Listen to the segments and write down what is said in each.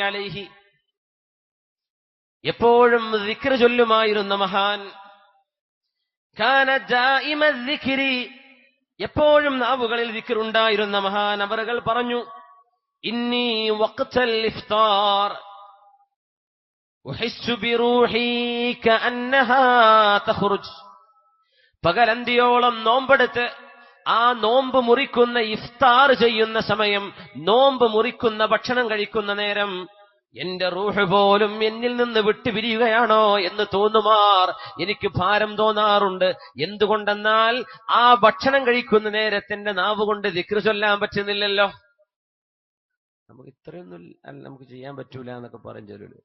അലൈഹി. എപ്പോഴും ദിക്ര ചൊല്ലുമായിരുന്ന മഹാൻ. എപ്പോഴും നാവുകളിൽ ദിക്ർ ഉണ്ടായിരുന്ന മഹാൻ. അവറുകൾ പറഞ്ഞു ഇന്നി വഖ്തൽ ഇഫ്താർ. പകലന്തിയോളം നോമ്പെടുത്ത് ആ നോമ്പ് മുറിക്കുന്ന ഇഫ്താർ ചെയ്യുന്ന സമയം നോമ്പ് മുറിക്കുന്ന ഭക്ഷണം കഴിക്കുന്ന നേരം എന്റെ റൂഹ് പോലും എന്നിൽ നിന്ന് വിട്ടുപിരിയുകയാണോ എന്ന് തോന്നുമാർ. എനിക്ക് ഭാരം തോന്നാറുണ്ട്. എന്തുകൊണ്ടെന്നാൽ ആ ഭക്ഷണം കഴിക്കുന്ന നേരത്തിന്റെ നാവ് കൊണ്ട് ദിക്ർ ചൊല്ലാൻ പറ്റുന്നില്ലല്ലോ. നമുക്ക് ഇത്രയൊന്നും നമുക്ക് ചെയ്യാൻ പറ്റൂല എന്നൊക്കെ ചെല്ലു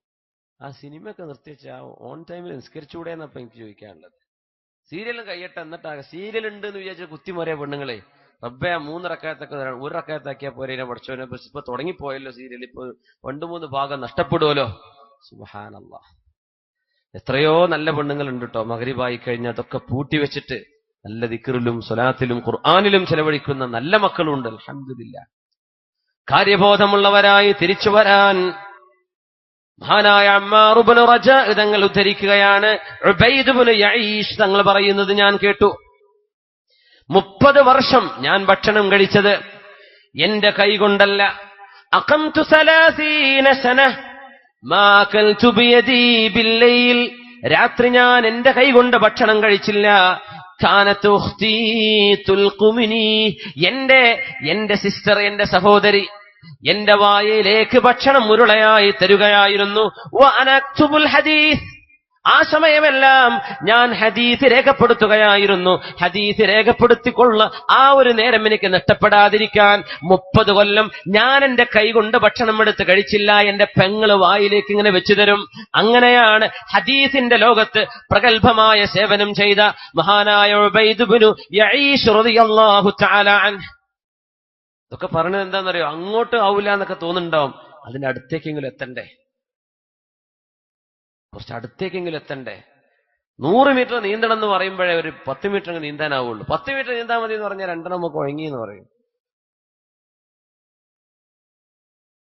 ആ സിനിമയൊക്കെ നിർത്തിച്ച് ആ ഓൺ ടൈമിൽ നിസ്കരിച്ചുകൂടെ എന്നപ്പോ എനിക്ക് ചോദിക്കാനുള്ളത്. സീരിയലും കഴിയട്ടെ എന്നിട്ടാകെ സീരിയൽ ഉണ്ട് എന്ന് വിചാരിച്ച കുത്തിമറിയ പെണ്ണുങ്ങളെ. റബ്ബെ മൂന്ന് റക്കായത്തൊക്കെ ഒരു റക്കായത്താക്കിയാൽ പോരെ ഇതിനെ പഠിച്ചോനെ ഇപ്പൊ തുടങ്ങിപ്പോയല്ലോ സീരിയൽ ഇപ്പൊ രണ്ടു മൂന്ന് ഭാഗം നഷ്ടപ്പെടുമല്ലോ സുബഹാനല്ല. എത്രയോ നല്ല പെണ്ണുങ്ങൾ ഉണ്ട് കേട്ടോ മകരിബായി കഴിഞ്ഞാൽ അതൊക്കെ പൂട്ടി വെച്ചിട്ട് നല്ല ദിക്കറിലും സ്വലാത്തിലും ഖുർആാനിലും ചെലവഴിക്കുന്ന നല്ല മക്കളുണ്ട് അഹമ്മദില്ല കാര്യബോധമുള്ളവരായി തിരിച്ചു വരാൻ മഹാനായ അമ്മാറുബിന് റജ തങ്ങൾ ഉദ്ധരിക്കുകയാണ്. തങ്ങൾ പറയുന്നത് ഞാൻ കേട്ടു. മുപ്പത് വർഷം ഞാൻ ഭക്ഷണം കഴിച്ചത്. എന്റെ കൈകൊണ്ടല്ല. അഖംതു സലാസീന സന. മാ അകൽതു ബിയദി ബില്ലൈൽ. രാത്രി ഞാൻ എന്റെ കൈകൊണ്ട് ഭക്ഷണം കഴിച്ചില്ല. കാനത്ത് ഉഖ്തി തുൽഖുമിനി. എന്റെ എന്റെ സിസ്റ്റർ എന്റെ സഹോദരി എന്റെ വായയിലേക്ക് ഭക്ഷണം ഉരുളയായി തരുകയായിരുന്നു. ഹദീസ്. ആ സമയമെല്ലാം ഞാൻ ഹദീസ് രേഖപ്പെടുത്തുകയായിരുന്നു. ഹദീസ് രേഖപ്പെടുത്തിക്കൊള്ള ആ ഒരു നേരം എനിക്ക് നഷ്ടപ്പെടാതിരിക്കാൻ മുപ്പത് കൊല്ലം ഞാൻ എന്റെ കൈകൊണ്ട് ഭക്ഷണം എടുത്ത് കഴിച്ചില്ല. എന്റെ പെങ്ങൾ വായിലേക്ക് ഇങ്ങനെ വെച്ചു തരും. അങ്ങനെയാണ് ഹദീസിന്റെ ലോകത്ത് പ്രഗത്ഭമായ സേവനം ചെയ്ത മഹാനായ ഇതൊക്കെ പറഞ്ഞത് എന്താണെന്നറിയോ? അങ്ങോട്ട് ആവില്ല എന്നൊക്കെ തോന്നുന്നുണ്ടാവും. അതിന്റെ അടുത്തേക്കെങ്കിലും എത്തണ്ടേ? കുറച്ച് അടുത്തേക്കെങ്കിലും എത്തണ്ടേ? നൂറ് മീറ്റർ നീന്തണം എന്ന് പറയുമ്പോഴേ ഒരു പത്ത് മീറ്റർ അങ്ങ് നീന്താനാവുള്ളൂ. പത്ത് മീറ്റർ നീന്താൻ മതി എന്ന് പറഞ്ഞാൽ രണ്ടെണ്ണം നമുക്ക് ഒഴങ്ങി എന്ന് പറയും.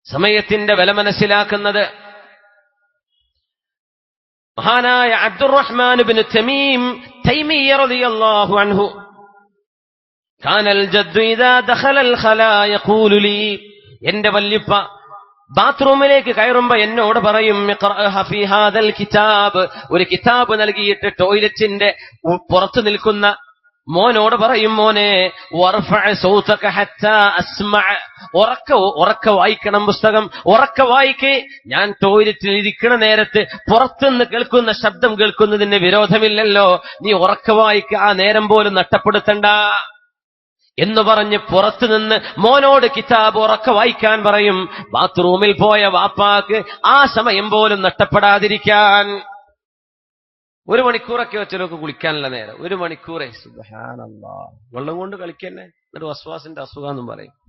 സമയത്തിന്റെ വില മനസ്സിലാക്കുന്നത് മഹാനായ അബ്ദുറഹ്മാൻ ബിൻ തമീം തൈമിയ റളിയല്ലാഹു അൻഹു എന്റെ വല്യപ്പ ബാത്റൂമിലേക്ക് കയറുമ്പോ എന്നോട് പറയും കിതാബ്. ഒരു കിതാബ് നൽകിയിട്ട് ടോയ്ലറ്റിന്റെ പുറത്തു നിൽക്കുന്ന മോനോട് പറയും മോനെ ഉറക്ക ഉറക്ക വായിക്കണം പുസ്തകം ഉറക്ക വായിക്കേ. ഞാൻ ടോയ്ലറ്റിൽ ഇരിക്കണ നേരത്ത് പുറത്തുനിന്ന് കേൾക്കുന്ന ശബ്ദം കേൾക്കുന്നതിന് വിരോധമില്ലല്ലോ. നീ ഉറക്ക വായിക്ക ആ നേരം പോലും നഷ്ടപ്പെടുത്തണ്ട. എന്ന് പറഞ്ഞ് പുറത്തുനിന്ന് മോനോട് കിതാബ് ഉറക്ക വായിക്കാൻ പറയും. ബാത്റൂമിൽ പോയ വാപ്പാക്ക് ആ സമയം പോലും നഷ്ടപ്പെടാതിരിക്കാൻ. ഒരു മണിക്കൂറൊക്കെ വെച്ചവർക്ക് കുളിക്കാനുള്ള നേരം. ഒരു മണിക്കൂറേ. സുബഹാനല്ലാ. വെള്ളം കൊണ്ട് കളിക്കന്നെ. എന്നിട്ട് വസ്വാസിന്റെ അസുഖം എന്നും പറയും.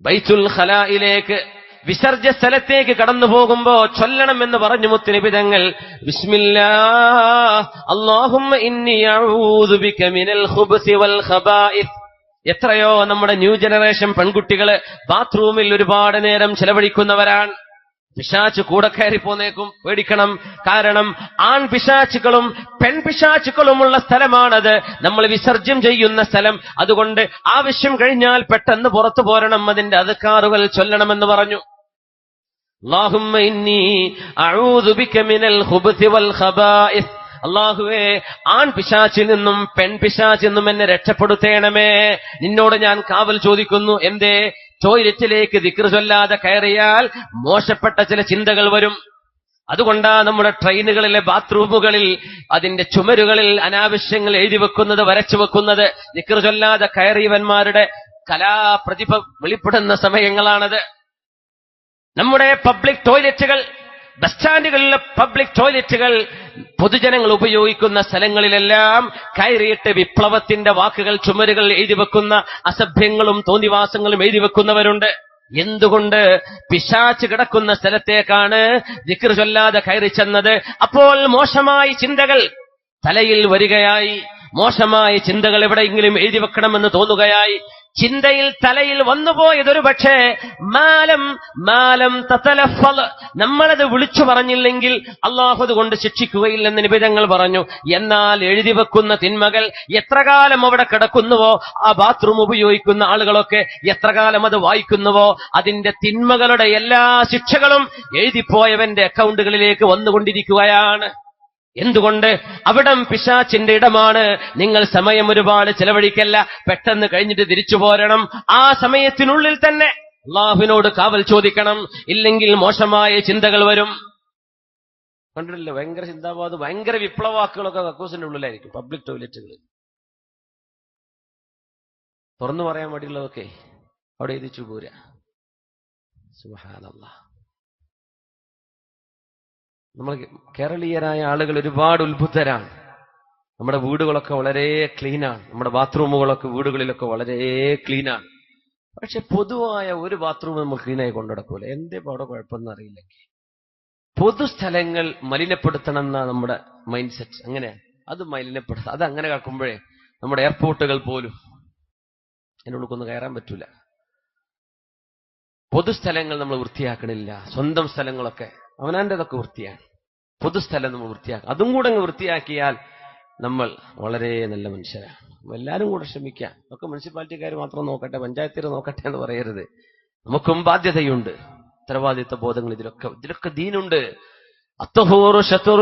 ബൈത്തുൽ ഖലായിലേക്ക് വിസർജ്യ സ്ഥലത്തേക്ക് കടന്നു പോകുമ്പോ ചൊല്ലണം എന്ന് പറഞ്ഞു മുത്തിനിപിതങ്ങൾ എത്രയോ നമ്മുടെ ന്യൂ ജനറേഷൻ പെൺകുട്ടികൾ ബാത്റൂമിൽ ഒരുപാട് നേരം ചെലവഴിക്കുന്നവരാണ്. പിശാച്ച് കൂടെ കയറി പോന്നേക്കും പേടിക്കണം. കാരണം ആൺ പിശാച്ചുക്കളും പെൺ പിശാച്ചുക്കളുമുള്ള സ്ഥലമാണത്. നമ്മൾ വിസർജ്യം ചെയ്യുന്ന സ്ഥലം. അതുകൊണ്ട് ആവശ്യം കഴിഞ്ഞാൽ പെട്ടെന്ന് പുറത്തു പോരണം. അതിന്റെ അധികാറുകൾ ചൊല്ലണമെന്ന് പറഞ്ഞു. اللهم إني أعوذ بك من الخبث والخبائث അള്ളാഹുവേ ആൺ പിശാച്ചിൽ നിന്നും പെൺ പിശാച്ചിൽ നിന്നും എന്നെ രക്ഷപ്പെടുത്തേണമേ നിന്നോട് ഞാൻ കാവൽ ചോദിക്കുന്നു എന്തേ ടോയ്ലറ്റിലേക്ക് ദിക്ർ ചൊല്ലാതെ കയറിയാൽ മോശപ്പെട്ട ചില ചിന്തകൾ വരും അതുകൊണ്ടാ നമ്മുടെ ട്രെയിനുകളിലെ ബാത്റൂമുകളിൽ അതിന്റെ ചുമരുകളിൽ അനാവശ്യങ്ങൾ എഴുതി വെക്കുന്നത് വരച്ചു വെക്കുന്നത് ദിക്ർ ചൊല്ലാതെ കയറിയവന്മാരുടെ കലാപ്രതിഭ വെളിപ്പെടുന്ന സമയങ്ങളാണത് നമ്മുടെ പബ്ലിക് ടോയ്ലറ്റുകൾ ബസ് സ്റ്റാൻഡുകളിലെ പബ്ലിക് ടോയ്ലറ്റുകൾ പൊതുജനങ്ങൾ ഉപയോഗിക്കുന്ന സ്ഥലങ്ങളിലെല്ലാം കയറിയിട്ട് വിപ്ലവത്തിന്റെ വാക്കുകൾ ചുമരുകൾ എഴുതി വെക്കുന്ന അസഭ്യങ്ങളും തോന്നിവാസങ്ങളും എഴുതി വെക്കുന്നവരുണ്ട്. എന്തുകൊണ്ട് പിശാച്ച് കിടക്കുന്ന സ്ഥലത്തേക്കാണ് ദിക്ർ ചൊല്ലാതെ കയറി ചെന്നത്? അപ്പോൾ മോശമായ ചിന്തകൾ തലയിൽ വരികയായി. മോശമായ ചിന്തകൾ എവിടെയെങ്കിലും എഴുതി വെക്കണമെന്ന് തോന്നുകയായി. ചിന്തയിൽ തലയിൽ വന്നുപോയതൊരു പക്ഷേ മാലം മാലം തതലഫൽ. നമ്മളത് വിളിച്ചു പറഞ്ഞില്ലെങ്കിൽ അള്ളാഹു കൊണ്ട് ശിക്ഷിക്കുകയില്ലെന്ന് നിബിധങ്ങൾ പറഞ്ഞു. എന്നാൽ എഴുതി വെക്കുന്ന തിന്മകൾ എത്ര കാലം അവിടെ കിടക്കുന്നുവോ ആ ബാത്റൂം ഉപയോഗിക്കുന്ന ആളുകളൊക്കെ എത്ര കാലം അത് വായിക്കുന്നുവോ അതിന്റെ തിന്മകളുടെ എല്ലാ ശിക്ഷകളും എഴുതിപ്പോയവന്റെ അക്കൗണ്ടുകളിലേക്ക് വന്നുകൊണ്ടിരിക്കുകയാണ്. എന്തുകൊണ്ട്? അവിടം പിശാച്ചിന്റെ ഇടമാണ്. നിങ്ങൾ സമയം ഒരുപാട് ചെലവഴിക്കല്ല. പെട്ടെന്ന് കഴിഞ്ഞിട്ട് തിരിച്ചു പോരണം. ആ സമയത്തിനുള്ളിൽ തന്നെ അള്ളാഹുവിനോട് കാവൽ ചോദിക്കണം. ഇല്ലെങ്കിൽ മോശമായ ചിന്തകൾ വരും. കണ്ടിട്ടില്ല? ഭയങ്കര ചിന്താബാധ ഭയങ്കര വിപ്ലവാക്കുകളൊക്കെ കക്കൂസിന്റെ ഉള്ളിലായിരിക്കും. പബ്ലിക് ടോയ്ലറ്റുകൾ തുറന്നു പറയാൻ വേണ്ടിയുള്ളതൊക്കെ അവിടെ എഴുതിച്ചു പോരാ സുബഹാനല്ലാ. നമ്മൾ കേരളീയരായ ആളുകൾ ഒരുപാട് ഉത്ഭുതരാണ് നമ്മുടെ വീടുകളൊക്കെ വളരെ ക്ലീനാണ്. നമ്മുടെ ബാത്റൂമുകളൊക്കെ വീടുകളിലൊക്കെ വളരെ ക്ലീനാണ്. പക്ഷെ പൊതുവായ ഒരു ബാത്റൂം നമ്മൾ ക്ലീനായി കൊണ്ടുനടക്കൂല. എന്തേ ഇപ്പൊ അവിടെ കുഴപ്പമൊന്നും അറിയില്ലെങ്കിൽ പൊതുസ്ഥലങ്ങൾ മലിനപ്പെടുത്തണം എന്നാണ് നമ്മുടെ മൈൻഡ് സെറ്റ് അങ്ങനെയാണ് അത് മലിനപ്പെടുത്ത അത് അങ്ങനെ കേൾക്കുമ്പോഴേ നമ്മുടെ എയർപോർട്ടുകൾ പോലും അതിനുള്ളിൽ കയറാൻ പറ്റൂല. പൊതുസ്ഥലങ്ങൾ നമ്മൾ വൃത്തിയാക്കണില്ല. സ്വന്തം സ്ഥലങ്ങളൊക്കെ അവനാന്റേതൊക്കെ വൃത്തിയാണ് പൊതുസ്ഥലം നമ്മൾ വൃത്തിയാക്കുക അതും കൂടെ അങ്ങ് വൃത്തിയാക്കിയാൽ നമ്മൾ വളരെ നല്ല മനുഷ്യരാണ്. എല്ലാവരും കൂടെ ശ്രമിക്കാം ഒക്കെ മുനിസിപ്പാലിറ്റിക്കാർ മാത്രം നോക്കട്ടെ പഞ്ചായത്തിൽ നോക്കട്ടെ എന്ന് പറയരുത്. നമുക്കും ബാധ്യതയുണ്ട്. ഉത്തരവാദിത്വ ബോധങ്ങൾ ഇതിലൊക്കെ ഇതിലൊക്കെ ദീനുണ്ട്.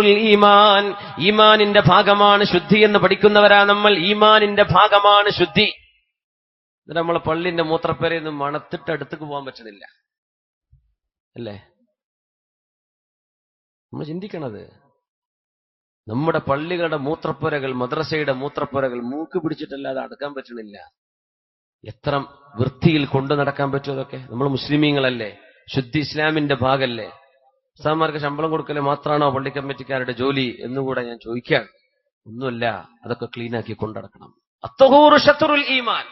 ഈമാൻ. ഈമാനിന്റെ ഭാഗമാണ് ശുദ്ധി എന്ന് പഠിക്കുന്നവരാ നമ്മൾ. ഈമാനിന്റെ ഭാഗമാണ് ശുദ്ധി. നമ്മളെ പള്ളിന്റെ മൂത്രപ്പേരയൊന്നും മണത്തിട്ട് അടുത്തേക്ക് പോകാൻ പറ്റുന്നില്ല. അല്ലേ? നമ്മൾ ചിന്തിക്കണത്. നമ്മുടെ പള്ളികളുടെ മൂത്രപ്പുരകൾ മദ്രസയുടെ മൂത്രപ്പുരകൾ മൂക്ക് പിടിച്ചിട്ടല്ലാതെ അടക്കാൻ പറ്റണില്ല. എത്ര വൃത്തിയിൽ കൊണ്ടു നടക്കാൻ പറ്റും അതൊക്കെ? നമ്മൾ മുസ്ലിമീങ്ങളല്ലേ? ശുദ്ധി ഇസ്ലാമിന്റെ ഭാഗല്ലേ? സാമാർക്ക് ശമ്പളം കൊടുക്കൽ മാത്രമാണോ പള്ളി കമ്മിറ്റിക്കാരുടെ ജോലി എന്നുകൂടെ ഞാൻ ചോദിക്കാൻ? ഒന്നുമല്ല അതൊക്കെ ക്ലീനാക്കി കൊണ്ടടക്കണം ഷത്തുറുൽ ഈമാൻ.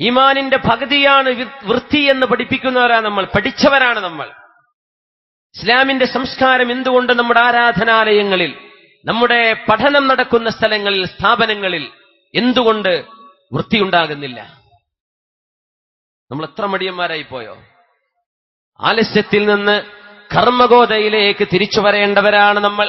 ഈമാനിന്റെ പകുതിയാണ് വൃത്തി എന്ന് പഠിപ്പിക്കുന്നവരാണ് നമ്മൾ. പഠിച്ചവരാണ് നമ്മൾ. ഇസ്ലാമിന്റെ സംസ്കാരം എന്തുകൊണ്ട് നമ്മുടെ ആരാധനാലയങ്ങളിൽ നമ്മുടെ പഠനം നടക്കുന്ന സ്ഥലങ്ങളിൽ സ്ഥാപനങ്ങളിൽ എന്തുകൊണ്ട് വൃത്തിയുണ്ടാകുന്നില്ല? നമ്മൾ എത്ര മടിയന്മാരായി പോയോ? ആലസ്യത്തിൽ നിന്ന് കർമ്മഗോതയിലേക്ക് തിരിച്ചു വരേണ്ടവരാണ് നമ്മൾ.